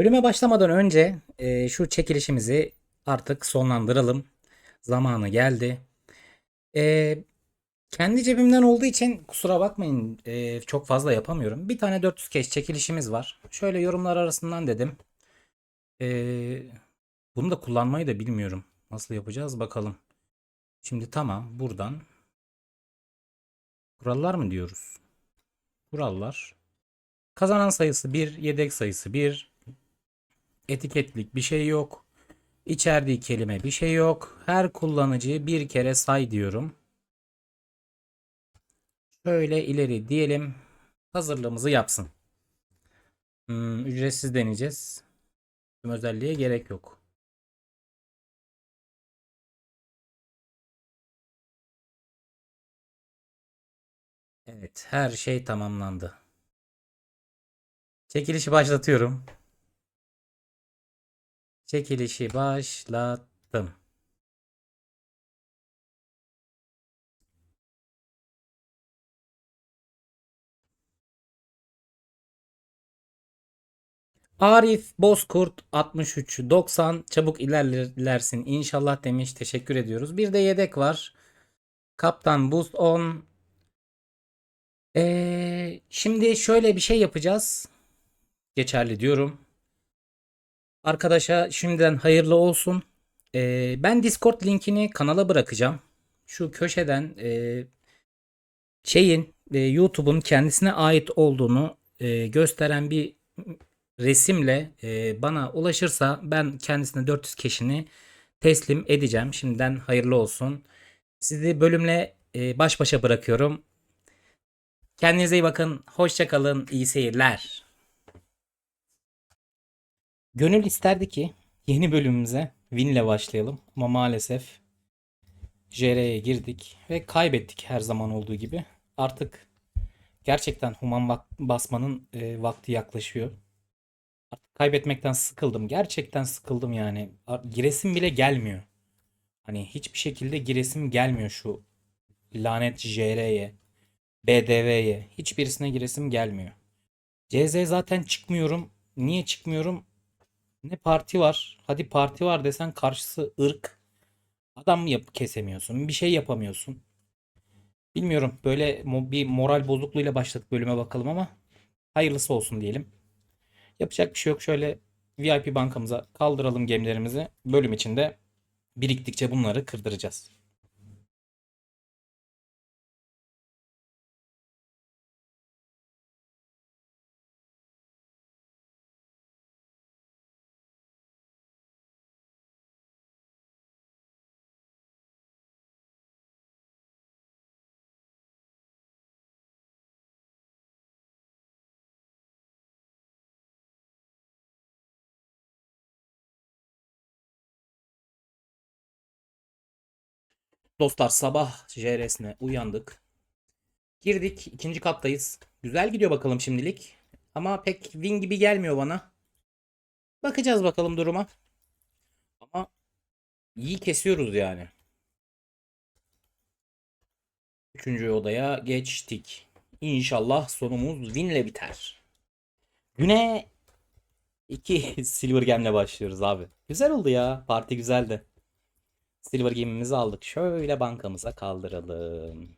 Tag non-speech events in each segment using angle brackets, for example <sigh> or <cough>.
Bölüme başlamadan önce e, şu çekilişimizi artık sonlandıralım. Zamanı geldi. E, kendi cebimden olduğu için kusura bakmayın e, çok fazla yapamıyorum. Bir tane 400 keş çekilişimiz var. Şöyle yorumlar arasından dedim. E, bunu da kullanmayı da bilmiyorum. Nasıl yapacağız bakalım. Şimdi tamam buradan kurallar mı diyoruz? Kurallar. Kazanan sayısı 1, yedek sayısı 1, etiketlik bir şey yok. İçerdiği kelime bir şey yok. Her kullanıcıyı bir kere say diyorum. Şöyle ileri diyelim. Hazırlığımızı yapsın. Hmm, ücretsiz deneyeceğiz. Tüm özelliğe gerek yok. Evet, her şey tamamlandı. Çekilişi başlatıyorum. Çekilişi başlattım. Arif Bozkurt 63 90 çabuk ilerlersin inşallah demiş. Teşekkür ediyoruz. Bir de yedek var. Kaptan Boost 10. Ee, şimdi şöyle bir şey yapacağız. Geçerli diyorum. Arkadaşa şimdiden hayırlı olsun. Ee, ben Discord linkini kanala bırakacağım. Şu köşeden e, şeyin e, YouTube'un kendisine ait olduğunu e, gösteren bir resimle e, bana ulaşırsa ben kendisine 400 keşini teslim edeceğim. Şimdiden hayırlı olsun. Sizi bölümle e, baş başa bırakıyorum. Kendinize iyi bakın. Hoşça kalın. İyi seyirler. Gönül isterdi ki yeni bölümümüze Win'le başlayalım ama maalesef JR'ye girdik ve kaybettik her zaman olduğu gibi. Artık gerçekten human basmanın e, vakti yaklaşıyor. Artık kaybetmekten sıkıldım. Gerçekten sıkıldım yani. Giresim bile gelmiyor. Hani hiçbir şekilde giresim gelmiyor şu lanet JR'ye, BDV'ye. Hiçbirisine giresim gelmiyor. CZ zaten çıkmıyorum. Niye çıkmıyorum? Ne parti var? Hadi parti var desen karşısı ırk. Adam yap kesemiyorsun. Bir şey yapamıyorsun. Bilmiyorum. Böyle bir moral bozukluğuyla başladık bölüme bakalım ama hayırlısı olsun diyelim. Yapacak bir şey yok. Şöyle VIP bankamıza kaldıralım gemilerimizi. Bölüm içinde biriktikçe bunları kırdıracağız. Dostlar sabah JR'sine uyandık. Girdik. ikinci kattayız. Güzel gidiyor bakalım şimdilik. Ama pek win gibi gelmiyor bana. Bakacağız bakalım duruma. Ama iyi kesiyoruz yani. Üçüncü odaya geçtik. İnşallah sonumuz winle biter. Güne iki <laughs> Silver Game'le başlıyoruz abi. Güzel oldu ya. Parti güzeldi. Silver Game'imizi aldık. Şöyle bankamıza kaldıralım.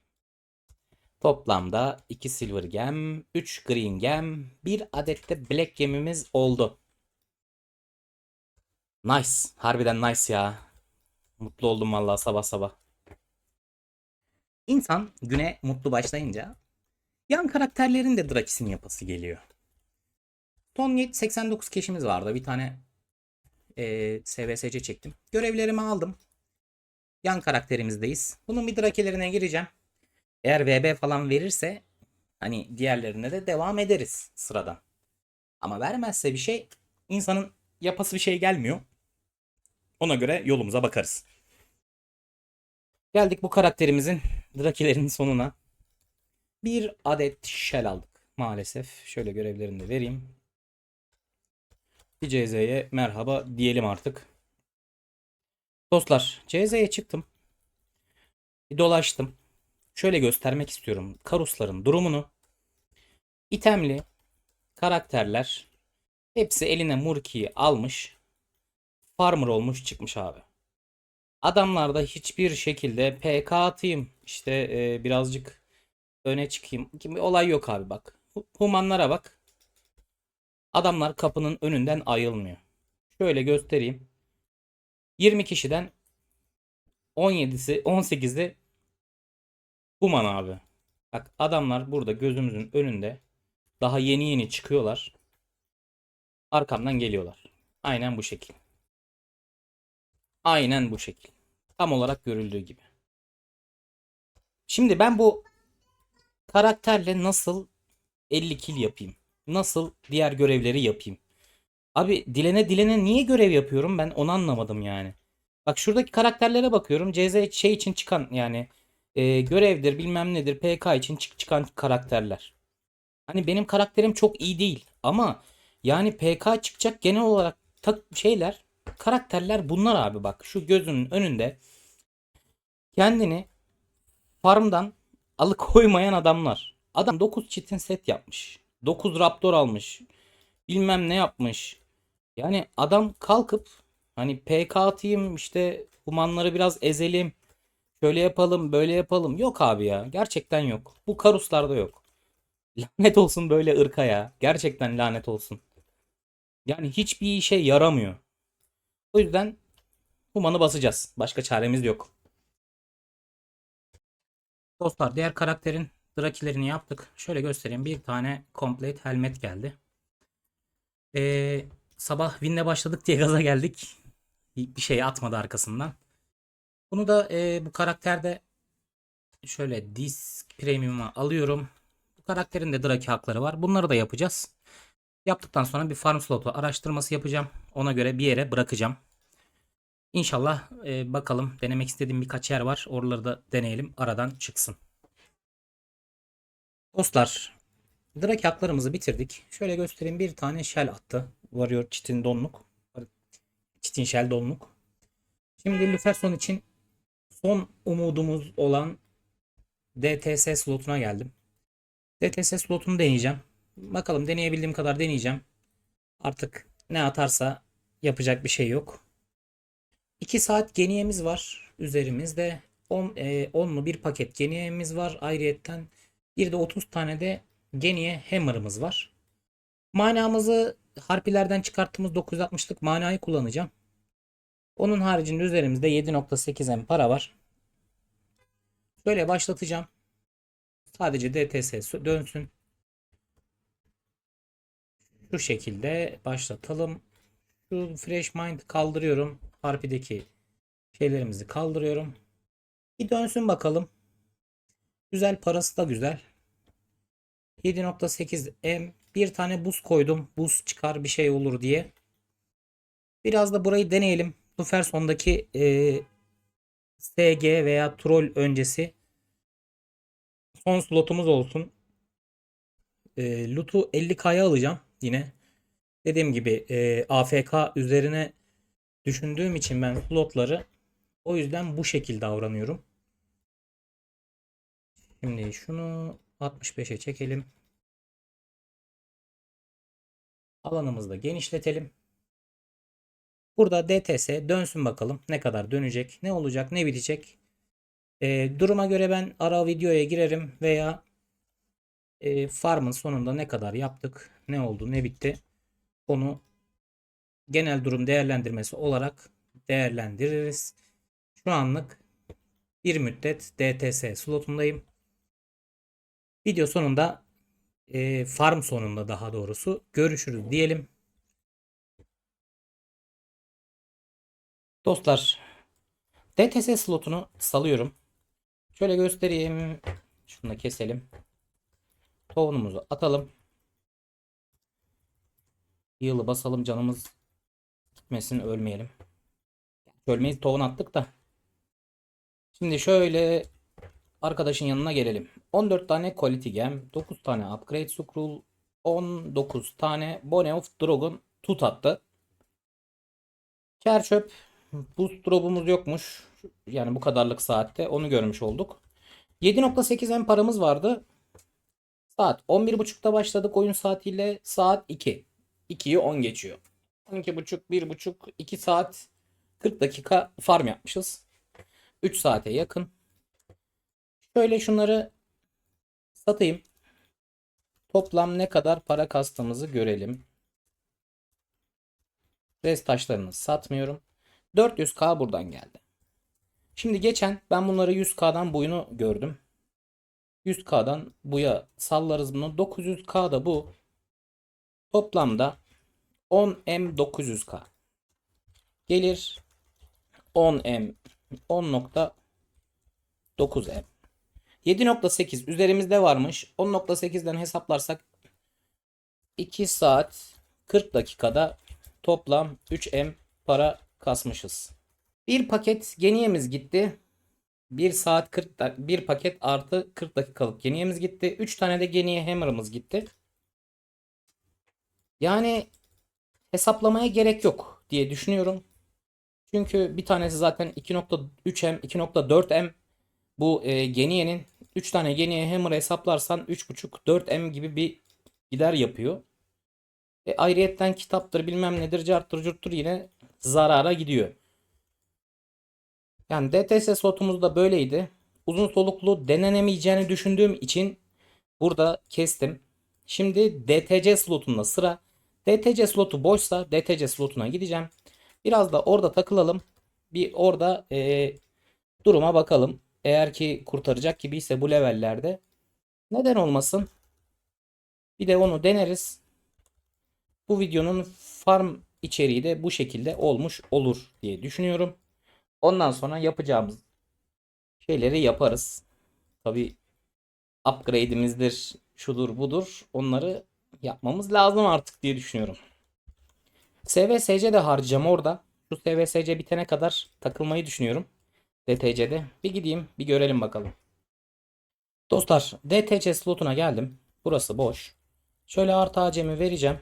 Toplamda 2 Silver Gem, 3 Green Gem, 1 adet de Black Gem'imiz oldu. Nice. Harbiden nice ya. Mutlu oldum vallahi sabah sabah. İnsan güne mutlu başlayınca yan karakterlerin de Drakis'in yapası geliyor. Son 89 keşimiz vardı. Bir tane e, SVSC çektim. Görevlerimi aldım. Yan karakterimizdeyiz. Bunun bir drakelerine gireceğim. Eğer VB falan verirse hani diğerlerine de devam ederiz sıradan. Ama vermezse bir şey insanın yapası bir şey gelmiyor. Ona göre yolumuza bakarız. Geldik bu karakterimizin drakilerin sonuna. Bir adet shell aldık maalesef. Şöyle görevlerini de vereyim. Bir CZ'ye merhaba diyelim artık. Dostlar CZ'ye çıktım. Bir dolaştım. Şöyle göstermek istiyorum. Karusların durumunu. İtemli karakterler Hepsi eline Murki'yi almış. Farmer olmuş çıkmış abi. Adamlarda hiçbir şekilde PK atayım işte e, birazcık öne çıkayım gibi olay yok abi bak. Hu- Humanlara bak. Adamlar kapının önünden ayrılmıyor. Şöyle göstereyim. 20 kişiden 17'si 18'i Human abi. Bak adamlar burada gözümüzün önünde. Daha yeni yeni çıkıyorlar. Arkamdan geliyorlar. Aynen bu şekil. Aynen bu şekil. Tam olarak görüldüğü gibi. Şimdi ben bu karakterle nasıl 50 kill yapayım? Nasıl diğer görevleri yapayım? Abi dilene dilene niye görev yapıyorum ben onu anlamadım yani. Bak şuradaki karakterlere bakıyorum. CZ şey için çıkan yani e, görevdir bilmem nedir PK için çık çıkan karakterler. Hani benim karakterim çok iyi değil ama yani PK çıkacak genel olarak tak şeyler karakterler bunlar abi bak şu gözünün önünde kendini farmdan alıkoymayan adamlar. Adam 9 çitin set yapmış. 9 raptor almış. Bilmem ne yapmış. Yani adam kalkıp hani PK atayım işte humanları biraz ezelim. Şöyle yapalım böyle yapalım. Yok abi ya. Gerçekten yok. Bu karuslarda yok. <laughs> Lanet olsun böyle ırka ya. Gerçekten lanet olsun. Yani hiçbir işe yaramıyor. O yüzden humanı basacağız. Başka çaremiz yok. Dostlar diğer karakterin drakilerini yaptık. Şöyle göstereyim. Bir tane complete helmet geldi. Ee, sabah win'le başladık diye gaza geldik. Bir şey atmadı arkasından. Bunu da e, bu karakterde şöyle disk premium'a alıyorum. Bu karakterin de draki hakları var. Bunları da yapacağız. Yaptıktan sonra bir farm slotu araştırması yapacağım. Ona göre bir yere bırakacağım. İnşallah e, bakalım denemek istediğim birkaç yer var. Oraları da deneyelim. Aradan çıksın. Dostlar Drake haklarımızı bitirdik. Şöyle göstereyim. Bir tane shell attı. Varıyor çitin donluk. Çitin shell donluk. Şimdi Luferson için son umudumuz olan DTS slotuna geldim. DTS slotunu deneyeceğim. Bakalım deneyebildiğim kadar deneyeceğim. Artık ne atarsa yapacak bir şey yok. 2 saat geniyemiz var üzerimizde. 10 e, 10'lu bir paket geniyemiz var ayrıyetten. Bir de 30 tane de geniye hammer'ımız var. Manamızı harpilerden çıkarttığımız 960'lık manayı kullanacağım. Onun haricinde üzerimizde 7.8 M para var. Şöyle başlatacağım. Sadece DTS dönsün. Şu şekilde başlatalım. Şu Fresh Mind kaldırıyorum. Harpideki şeylerimizi kaldırıyorum. Bir dönsün bakalım. Güzel parası da güzel. 7.8 M. Bir tane buz koydum. Buz çıkar bir şey olur diye. Biraz da burayı deneyelim. Luferson'daki e, SG veya troll öncesi son slotumuz olsun. E, loot'u 50k'ya alacağım yine. Dediğim gibi e, AFK üzerine düşündüğüm için ben slotları o yüzden bu şekilde davranıyorum. Şimdi şunu 65'e çekelim. Alanımızı da genişletelim. Burada DTS dönsün bakalım ne kadar dönecek, ne olacak, ne bitecek. E, duruma göre ben ara videoya girerim veya e, farmın sonunda ne kadar yaptık, ne oldu, ne bitti onu genel durum değerlendirmesi olarak değerlendiririz. Şu anlık bir müddet DTS slotundayım. Video sonunda e, farm sonunda daha doğrusu görüşürüz diyelim. Dostlar DTS slotunu salıyorum. Şöyle göstereyim. Şunu da keselim. Tohumumuzu atalım. Yılı basalım canımız gitmesin ölmeyelim. Ölmeyiz tohum attık da. Şimdi şöyle arkadaşın yanına gelelim. 14 tane Quality Gem, 9 tane Upgrade Scroll, 19 tane Bone of Dragon tut attı. Kerçöp boost drop'umuz yokmuş. Yani bu kadarlık saatte onu görmüş olduk. 7.8 M paramız vardı. Saat 11.30'da başladık oyun saatiyle saat 2. 2'yi 10 geçiyor. 12.5, 1.5, 2 saat 40 dakika farm yapmışız. 3 saate yakın. Şöyle şunları satayım. Toplam ne kadar para kastığımızı görelim. Res taşlarını satmıyorum. 400k buradan geldi. Şimdi geçen ben bunları 100k'dan buyunu gördüm. 100k'dan buya sallarız bunu. 900k da bu. Toplamda 10M 900K. Gelir 10M 10.9M. 7.8 üzerimizde varmış. 10.8'den hesaplarsak 2 saat 40 dakikada toplam 3M para kasmışız. Bir paket geniyemiz gitti. 1 saat 40 dak- bir paket artı 40 dakikalık geniyemiz gitti. 3 tane de geniye hammer'ımız gitti. Yani hesaplamaya gerek yok diye düşünüyorum. Çünkü bir tanesi zaten 2.3M, 2.4M bu e, Geniye'nin 3 tane Geniye Hammer hesaplarsan 3.5-4M gibi bir gider yapıyor. E, ayrıyetten kitaptır bilmem nedir carttır curttur yine zarara gidiyor. Yani DTS slotumuz da böyleydi. Uzun soluklu denenemeyeceğini düşündüğüm için burada kestim. Şimdi DTC slotunda sıra. DTC slotu boşsa DTC slotuna gideceğim. Biraz da orada takılalım. Bir orada e, duruma bakalım. Eğer ki kurtaracak gibiyse bu levellerde neden olmasın? Bir de onu deneriz. Bu videonun farm içeriği de bu şekilde olmuş olur diye düşünüyorum. Ondan sonra yapacağımız şeyleri yaparız. Tabi upgrade'imizdir, şudur budur. Onları yapmamız lazım artık diye düşünüyorum. SVSC de harcayacağım orada. Şu SVSC bitene kadar takılmayı düşünüyorum. DTC'de. Bir gideyim bir görelim bakalım. Dostlar DTC slotuna geldim. Burası boş. Şöyle artı AC'mi vereceğim.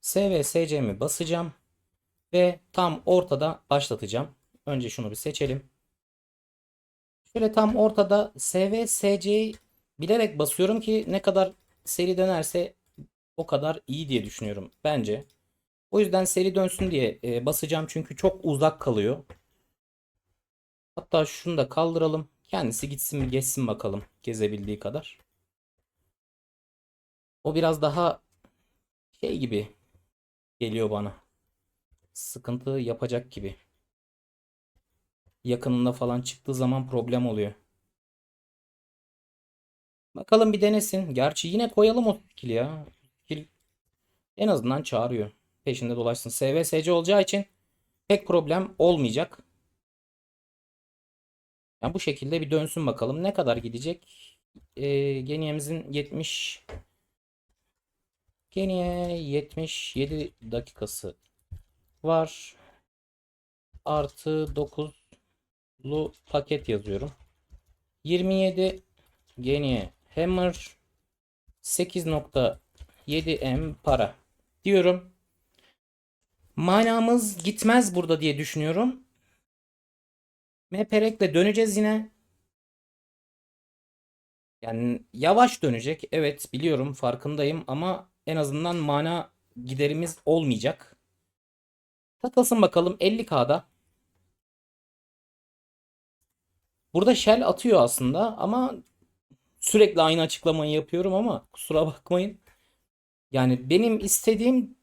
SVSC'mi basacağım. Ve tam ortada başlatacağım. Önce şunu bir seçelim. Şöyle tam ortada SVSC'yi bilerek basıyorum ki ne kadar seri dönerse o kadar iyi diye düşünüyorum bence. O yüzden seri dönsün diye e, basacağım çünkü çok uzak kalıyor. Hatta şunu da kaldıralım. Kendisi gitsin geçsin bakalım gezebildiği kadar. O biraz daha şey gibi geliyor bana. Sıkıntı yapacak gibi. Yakınında falan çıktığı zaman problem oluyor. Bakalım bir denesin. Gerçi yine koyalım o skill ya. Skill en azından çağırıyor. Peşinde dolaşsın. SVSC olacağı için pek problem olmayacak. Yani bu şekilde bir dönsün bakalım. Ne kadar gidecek? Ee, Geniye'mizin 70 Geniye 77 dakikası var. Artı 9'lu paket yazıyorum. 27 Geniye Hammer 8.7M para diyorum. Manamız gitmez burada diye düşünüyorum. Meperek'le döneceğiz yine. Yani yavaş dönecek. Evet biliyorum farkındayım ama en azından mana giderimiz olmayacak. Takılsın bakalım 50K'da. Burada Shell atıyor aslında ama sürekli aynı açıklamayı yapıyorum ama kusura bakmayın. Yani benim istediğim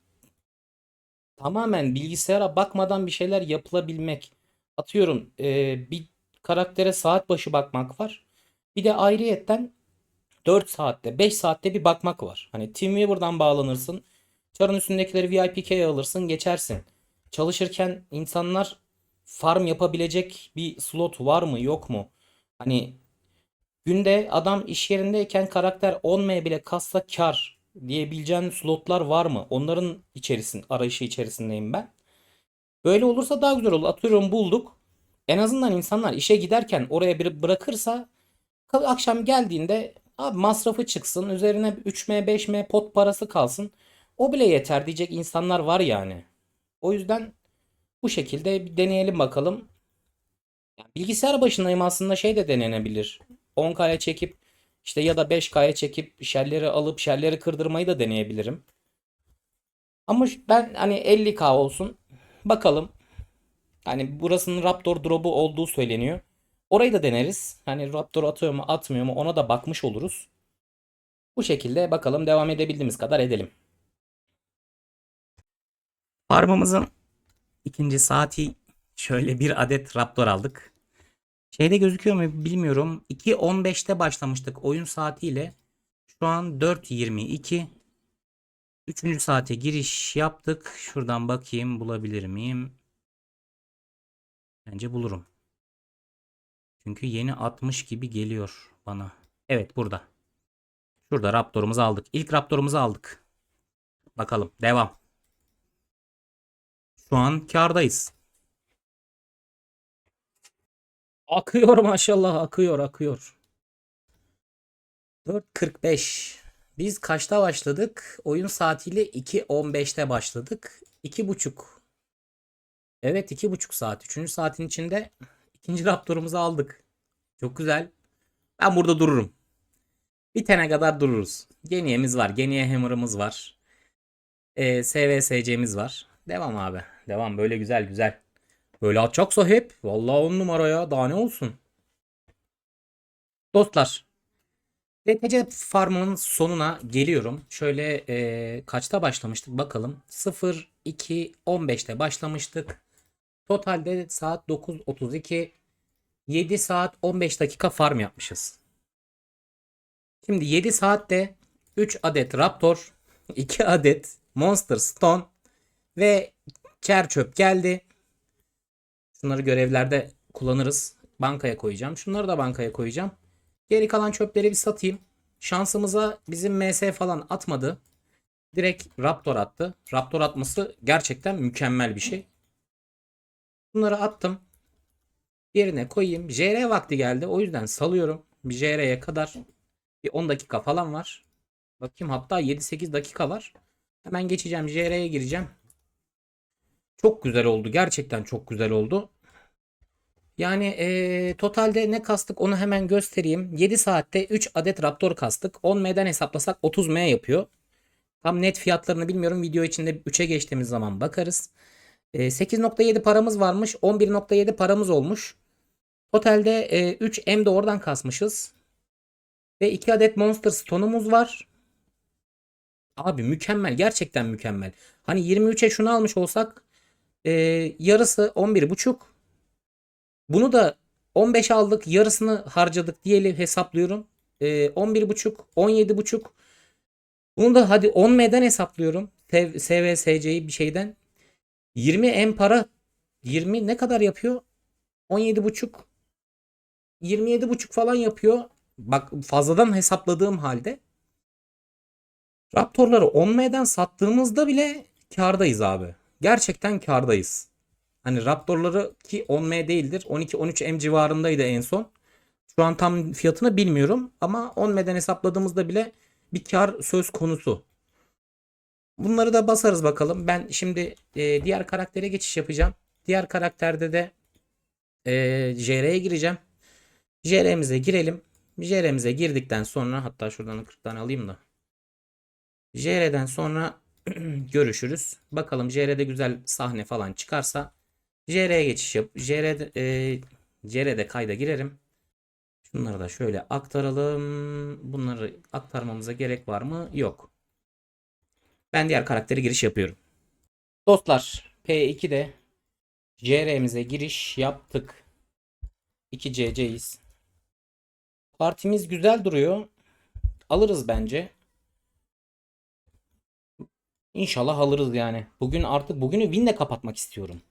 tamamen bilgisayara bakmadan bir şeyler yapılabilmek. Atıyorum e, bir karaktere saat başı bakmak var. Bir de ayrıyetten 4 saatte 5 saatte bir bakmak var. Hani TeamViewer'dan bağlanırsın. Çarın üstündekileri VIPK'ye alırsın geçersin. Çalışırken insanlar farm yapabilecek bir slot var mı yok mu? Hani günde adam iş yerindeyken karakter 10M bile kassa kar diyebileceğin slotlar var mı? Onların içerisin, arayışı içerisindeyim ben. Böyle olursa daha güzel olur. Atıyorum bulduk. En azından insanlar işe giderken oraya bir bırakırsa akşam geldiğinde abi masrafı çıksın. Üzerine 3M 5M pot parası kalsın. O bile yeter diyecek insanlar var yani. O yüzden bu şekilde bir deneyelim bakalım. Bilgisayar başındayım aslında şey de denenebilir. 10K'ya çekip işte ya da 5K'ya çekip şelleri alıp şelleri kırdırmayı da deneyebilirim. Ama ben hani 50k olsun. Bakalım. Hani burasının Raptor drop'u olduğu söyleniyor. Orayı da deneriz. Hani Raptor atıyor mu atmıyor mu ona da bakmış oluruz. Bu şekilde bakalım devam edebildiğimiz kadar edelim. Farmımızın ikinci saati şöyle bir adet Raptor aldık. Şeyde gözüküyor mu bilmiyorum. 2.15'te başlamıştık oyun saatiyle. Şu an 4.22. Üçüncü saate giriş yaptık. Şuradan bakayım bulabilir miyim? Bence bulurum. Çünkü yeni 60 gibi geliyor bana. Evet burada. Şurada Raptor'umuzu aldık. İlk Raptor'umuzu aldık. Bakalım devam. Şu an kardayız. Akıyor maşallah akıyor akıyor. 4.45. Biz kaçta başladık? Oyun saatiyle 2.15'te başladık. 2.5. Evet 2.5 saat. 3. saatin içinde ikinci Raptor'umuzu aldık. Çok güzel. Ben burada dururum. Bitene kadar dururuz. Geniye'miz var. Geniye Hammer'ımız var. Ee, SVSC'miz var. Devam abi. Devam böyle güzel güzel. Böyle atacaksa hep. Vallahi on numara ya. Daha ne olsun. Dostlar. DTC farmının sonuna geliyorum. Şöyle e, kaçta başlamıştık bakalım. 0 2 15'te başlamıştık. Totalde saat 9.32 7 saat 15 dakika farm yapmışız. Şimdi 7 saatte 3 adet Raptor, <laughs> 2 adet Monster Stone ve Çer çöp geldi. Şunları görevlerde kullanırız. Bankaya koyacağım. Şunları da bankaya koyacağım. Geri kalan çöpleri bir satayım. Şansımıza bizim MS falan atmadı. Direkt Raptor attı. Raptor atması gerçekten mükemmel bir şey. Bunları attım. Yerine koyayım. JR vakti geldi. O yüzden salıyorum. Bir JR'ye kadar bir 10 dakika falan var. Bakayım hatta 7-8 dakika var. Hemen geçeceğim. JR'ye gireceğim. Çok güzel oldu. Gerçekten çok güzel oldu. Yani eee, totalde ne kastık onu hemen göstereyim. 7 saatte 3 adet Raptor kastık. 10M'den hesaplasak 30M yapıyor. Tam net fiyatlarını bilmiyorum. Video içinde 3'e geçtiğimiz zaman bakarız. Eee, 8.7 paramız varmış. 11.7 paramız olmuş. Totalde eee, 3 M de oradan kasmışız. Ve 2 adet Monster Stone'umuz var. Abi mükemmel. Gerçekten mükemmel. Hani 23'e şunu almış olsak eee, yarısı 11.5. Bunu da 15 aldık. Yarısını harcadık diyelim hesaplıyorum. Ee, 11.5, 17.5. Bunu da hadi 10M'den hesaplıyorum. Sev- SVSC'yi bir şeyden. 20 M para 20 ne kadar yapıyor? 17.5 27.5 falan yapıyor. Bak fazladan hesapladığım halde Raptorları 10M'den sattığımızda bile kardayız abi. Gerçekten kardayız. Hani Raptor'ları ki 10M değildir. 12-13M civarındaydı en son. Şu an tam fiyatını bilmiyorum ama 10M'den hesapladığımızda bile bir kar söz konusu. Bunları da basarız bakalım. Ben şimdi e, diğer karaktere geçiş yapacağım. Diğer karakterde de e, JR'ye gireceğim. JR'mize girelim. JR'mize girdikten sonra hatta şuradan 40 tane alayım da. JR'den sonra <clears throat> görüşürüz. Bakalım JR'de güzel sahne falan çıkarsa JR'ye geçiş yap. JR'de, e, kayda girerim. Şunları da şöyle aktaralım. Bunları aktarmamıza gerek var mı? Yok. Ben diğer karaktere giriş yapıyorum. Dostlar P2'de JR'mize giriş yaptık. 2 CC'yiz. Partimiz güzel duruyor. Alırız bence. İnşallah alırız yani. Bugün artık bugünü winle kapatmak istiyorum.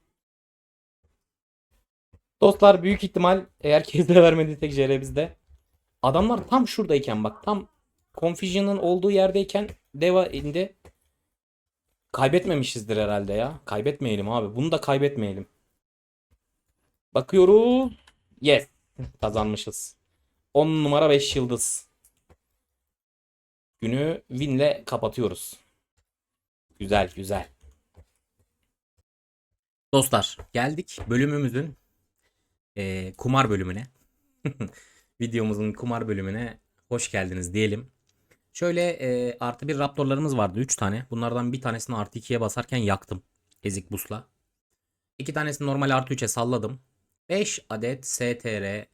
Dostlar büyük ihtimal eğer Kezre vermedi tek JR bizde. Adamlar tam şuradayken bak tam Confusion'ın olduğu yerdeyken Deva indi. Kaybetmemişizdir herhalde ya. Kaybetmeyelim abi. Bunu da kaybetmeyelim. Bakıyoruz. Yes. <laughs> Kazanmışız. 10 numara 5 yıldız. Günü winle kapatıyoruz. Güzel güzel. Dostlar geldik bölümümüzün e, kumar bölümüne. <laughs> Videomuzun kumar bölümüne hoş geldiniz diyelim. Şöyle e, artı bir raptorlarımız vardı 3 tane. Bunlardan bir tanesini artı 2'ye basarken yaktım. Ezik busla. 2 tanesini normal artı 3'e salladım. 5 adet STR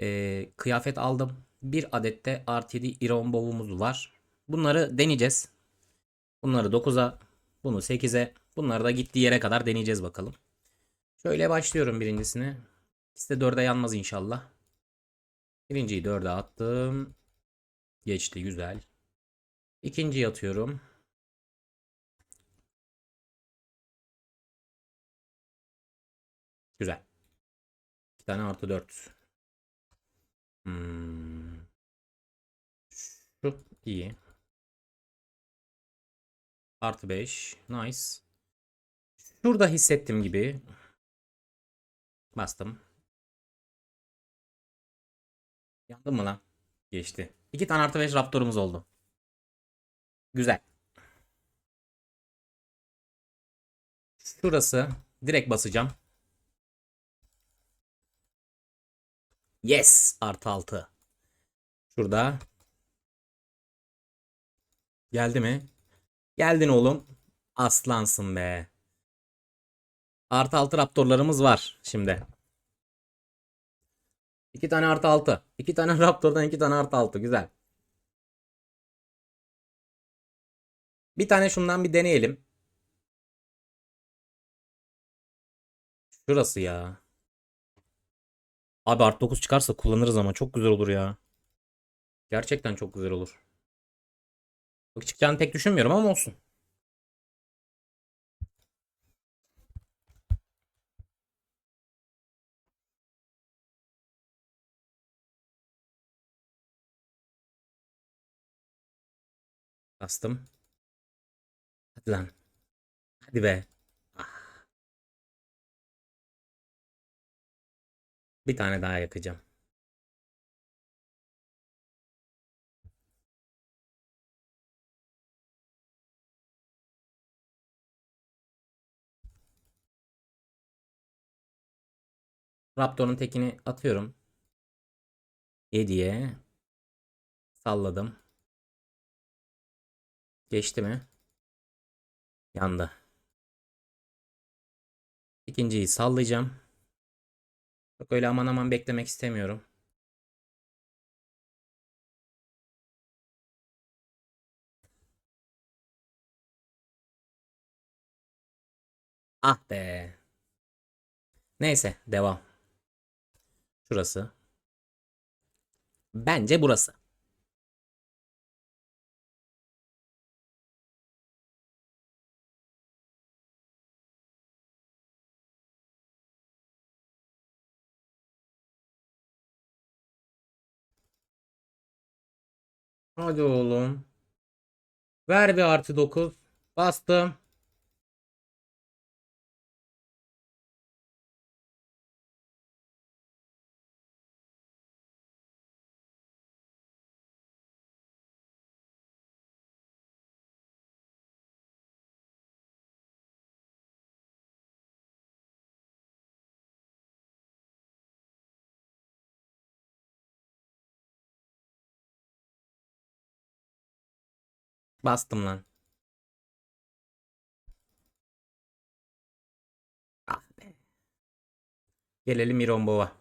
e, kıyafet aldım. 1 adet de artı 7 Iron Bow'umuz var. Bunları deneyeceğiz. Bunları 9'a, bunu 8'e, bunları da gittiği yere kadar deneyeceğiz bakalım. Şöyle başlıyorum birincisini. İkisi de 4'e yanmaz inşallah. Birinciyi 4'e attım. Geçti güzel. İkinciyi atıyorum. Güzel. 2 tane artı 4. Hmm. Şu iyi. Artı 5. Nice. Şurada hissettim gibi. Bastım. Yandım mı lan? Geçti. 2 tane artı 5 raptorumuz oldu. Güzel. Şurası. Direkt basacağım. Yes. Artı 6. Şurada. Geldi mi? Geldin oğlum. Aslansın be. Artı 6 raptorlarımız var şimdi. 2 tane artı 6. 2 tane <laughs> raptordan 2 tane artı 6. Güzel. Bir tane şundan bir deneyelim. Şurası ya. Abi artı 9 çıkarsa kullanırız ama çok güzel olur ya. Gerçekten çok güzel olur. Çıkacağını pek düşünmüyorum ama olsun. Bastım. Hadi lan. Hadi be. Ah. Bir tane daha yakacağım. Raptor'un tekini atıyorum. 7'ye salladım. Geçti mi? Yandı. İkinciyi sallayacağım. Çok öyle aman aman beklemek istemiyorum. Ah be. Neyse devam. Şurası. Bence burası. Hadi oğlum. Ver bir artı 9. Bastım. Bastım lan. Ah be. Gelelim İrombova.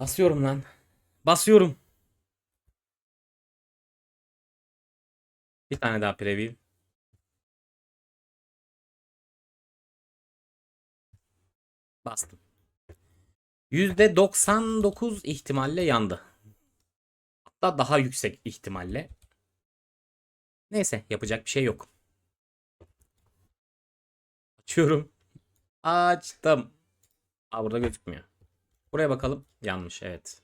Basıyorum lan. Basıyorum. Bir tane daha preview. Bastım. %99 ihtimalle yandı. Hatta daha yüksek ihtimalle. Neyse yapacak bir şey yok. Açıyorum. Açtım. Aa burada gözükmüyor. Buraya bakalım. Yanlış evet.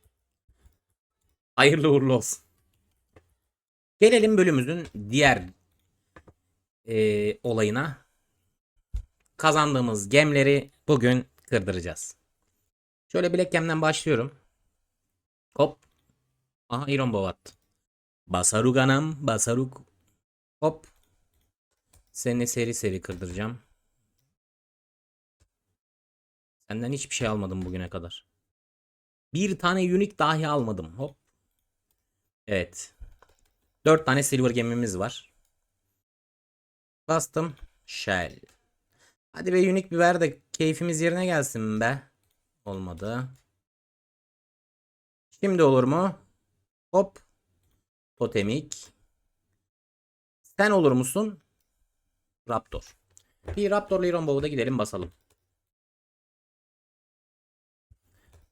Hayırlı uğurlu olsun. Gelelim bölümümüzün diğer e, olayına. Kazandığımız gemleri bugün kırdıracağız. Şöyle Black Gem'den başlıyorum. Hop. Aha Iron Bovat. Basaruk anam. Basaruk. Hop. Seni seri seri kırdıracağım. Senden hiçbir şey almadım bugüne kadar. Bir tane unique dahi almadım. Hop. Evet. Dört tane silver gemimiz var. Bastım. Shell. Hadi be unique bir ver de keyfimiz yerine gelsin be. Olmadı. Şimdi olur mu? Hop. Totemik. Sen olur musun? Raptor. Bir Raptor'la Iron Bow'da gidelim basalım.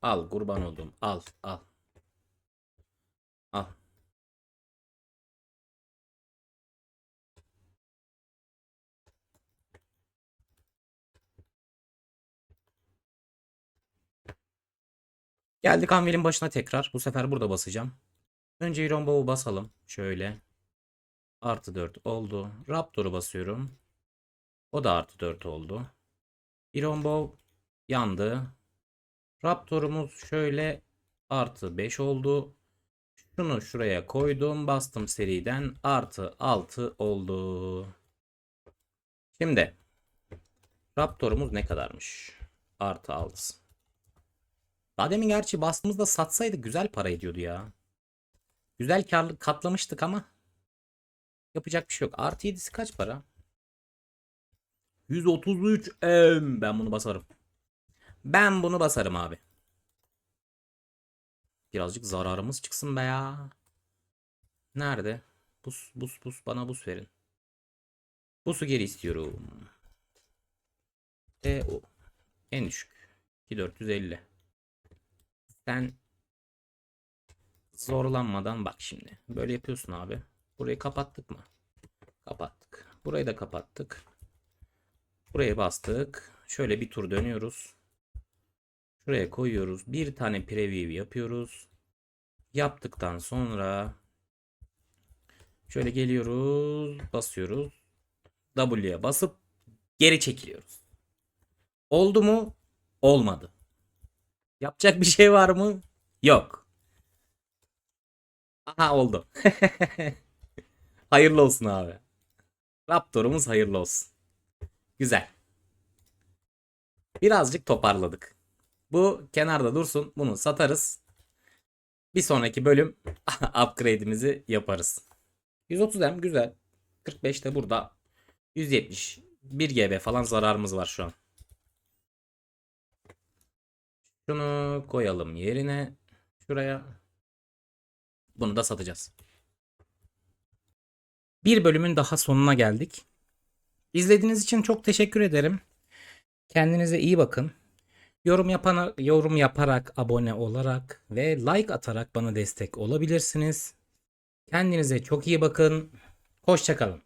Al kurban oldum. Al al. Al. Geldik Anvil'in başına tekrar. Bu sefer burada basacağım. Önce Iron Bow'u basalım. Şöyle. Artı 4 oldu. Raptor'u basıyorum. O da artı 4 oldu. Iron Bow yandı. Raptor'umuz şöyle artı 5 oldu. Şunu şuraya koydum. Bastım seriden. Artı 6 oldu. Şimdi. Raptor'umuz ne kadarmış? Artı 6. Daha demin gerçi bastığımızda satsaydı güzel para ediyordu ya. Güzel karlı katlamıştık ama yapacak bir şey yok. Artı 7'si kaç para? 133 M. Ben bunu basarım. Ben bunu basarım abi. Birazcık zararımız çıksın be ya. Nerede? Bus bus bus bana bus verin. Busu geri istiyorum. E o. En düşük. 2450. Sen zorlanmadan bak şimdi. Böyle yapıyorsun abi. Burayı kapattık mı? Kapattık. Burayı da kapattık. Buraya bastık. Şöyle bir tur dönüyoruz. Şuraya koyuyoruz. Bir tane preview yapıyoruz. Yaptıktan sonra şöyle geliyoruz. Basıyoruz. W'ye basıp geri çekiliyoruz. Oldu mu? Olmadı. Yapacak bir şey var mı? Yok. Aha oldu. <laughs> hayırlı olsun abi. Raptor'umuz hayırlı olsun. Güzel. Birazcık toparladık. Bu kenarda dursun. Bunu satarız. Bir sonraki bölüm <laughs> upgrade'imizi yaparız. 130 M güzel. 45 de burada. 170. 1 GB falan zararımız var şu an. Şunu koyalım yerine. Şuraya. Bunu da satacağız. Bir bölümün daha sonuna geldik. İzlediğiniz için çok teşekkür ederim. Kendinize iyi bakın. Yorum yapana, yorum yaparak, abone olarak ve like atarak bana destek olabilirsiniz. Kendinize çok iyi bakın. Hoşçakalın.